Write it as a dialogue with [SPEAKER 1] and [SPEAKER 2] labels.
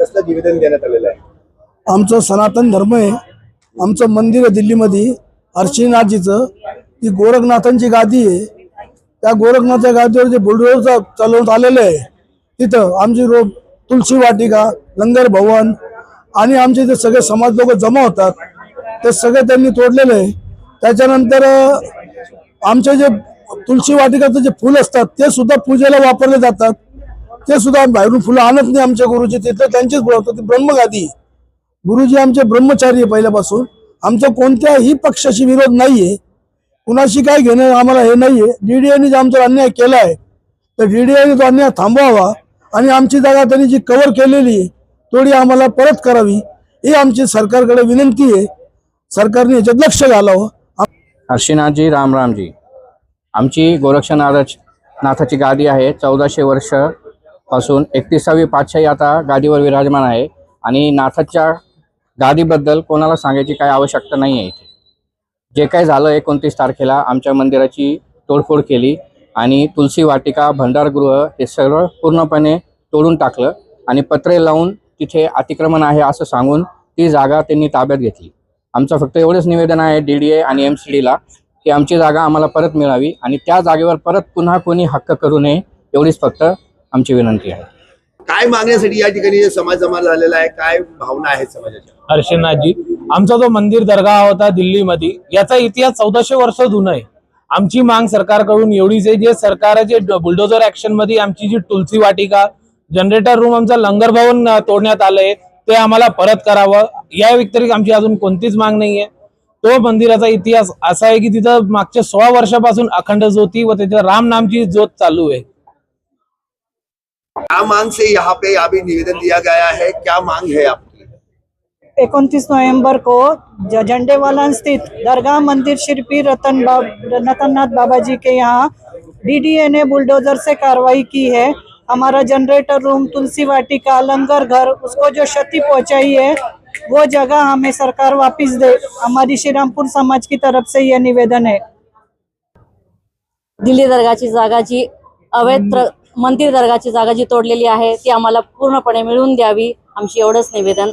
[SPEAKER 1] कसलं निवेदन देण्यात आलेलं आहे?
[SPEAKER 2] आमचं सनातन धर्म आहे. आमचं मंदिर आहे दिल्लीमध्ये. अर्शीनाथजीचं ती गोरखनाथांची गादी आहे. त्या गोरखनाथच्या गादीवर जे बुलडोजर चालवण्यात आलेलं आहे तिथं आमची रो तुलसी वाटिका लंगर भवन आणि आमचे इथे सगळे समाज लोक जमा होतात ते सगळे त्यांनी तोडलेलं आहे. त्याच्यानंतर आमचे जे तुलसी वाटिकाचं जे फुल असतात ते सुद्धा पूजेला वापरले जातात. ते सुद्धा बाहेरून फुलं आणत नाही आमच्या गुरुजी. तिथं त्यांचीच बोलवतात ती ब्रह्मगादी. गुरुजी आमचे ब्रह्मचारी आहे पहिल्यापासून. आमचा कोणत्याही पक्षाशी विरोध नाहीये. कुणाशी काय घेणं आम्हाला हे नाहीये. डीडीएने जे आमचा अन्याय केला आहे तर डीडीएने तो अन्याय थांबवावा आणि आमची जागा त्यांनी जी कव्हर केलेली आहे थोडी आम्हाला परत करावी. ही आमची सरकारकडे विनंती आहे. सरकारने याच्यात लक्ष घालावं.
[SPEAKER 3] हर्षीनाथजी रामरामजी. आमची गोरक्षनाथ नाथाची गादी आहे. चौदाशे वर्ष पासून एकतीसावी पाचशाही आता गादीवर विराजमान आहे. आणि नाथाच्या गादीबद्दल कोणाला सांगायची काही आवश्यकता नाही आहे इथे. जे काय झालं एकोणतीस तारखेला आमच्या मंदिराची तोडफोड केली आणि तुलसी वाटिका भंडारगृह हे सर्व पूर्णपणे तोडून टाकलं आणि पत्रे लावून तिथे अतिक्रमण आहे असं सांगून ती जागा त्यांनी ताब्यात घेतली. आमचं फक्त एवढंच निवेदन आहे डी डी ए आणि एम सी डीला की आमची जागा आम्हाला परत मिळावी आणि त्या जागेवर परत पुन्हा कोणी हक्क करू नये एवढीच फक्त आमची विनंती आहे.
[SPEAKER 1] काय मागण्यासाठी या ठिकाणी समाज जमा झालेला आहे? काय भावना आहेत समाजाच्या?
[SPEAKER 4] हर्षनाथजी आमचा जो मंदिर दर्गा होता दिल्लीमध्ये याचा इतिहास चौदाशे वर्ष जुना आहे. आमची मांग सरकारकडून एवढीच आहे जे सरकारचे बुलडोजर ऍक्शनमध्ये आमची जी तुलसी वाटिका जनरेटर रूम आमचा लंगर भवन तोडण्यात आलंय ते आम्हाला परत करावं. या व्यतिरिक्त आमची अजून कोणतीच मांग नाहीये. तो मंदिराचा इतिहास असा आहे की तिथं मागच्या सोळा वर्षापासून अखंड ज्योती व त्याच्या राम नामची ज्योत चालू आहे.
[SPEAKER 1] क्या मांग से यहाँ पे अभी निवेदन दिया गया है? क्या मांग है आपकी?
[SPEAKER 5] 29 नवंबर को ज- झंडेवाला स्थित दरगाह मंदिर शिरपी रतन बा, रतननाथ बाबा जी के यहाँ डीडीए ने बुलडोजर से कार्रवाई की है। हमारा जनरेटर रूम तुलसी वाटिका लंगर घर उसको जो क्षति पहुंचाई है वो जगह हमें सरकार वापस दे। हमारी श्रीरामपुर समाज की तरफ़ से यह निवेदन है।
[SPEAKER 6] दिल्ली दर्गाची जागा जी अवैध मंदिर दर्गाची जागा जी तोडलेली आहे ती आम्हाला पूर्णपणे मिळवून द्यावी. आमची एवढंच निवेदन.